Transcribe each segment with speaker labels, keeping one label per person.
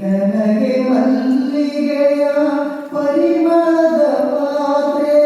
Speaker 1: ನನಗೆ ಮಲ್ಲಿಗೆಯ ಪರಿಮಳದ ಪಾತ್ರೆ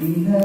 Speaker 1: Amen.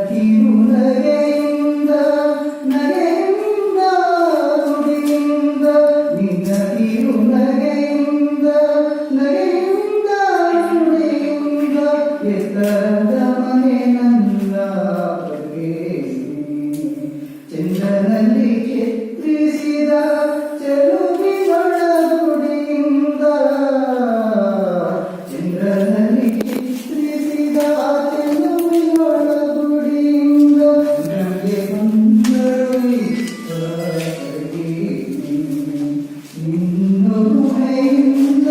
Speaker 1: name.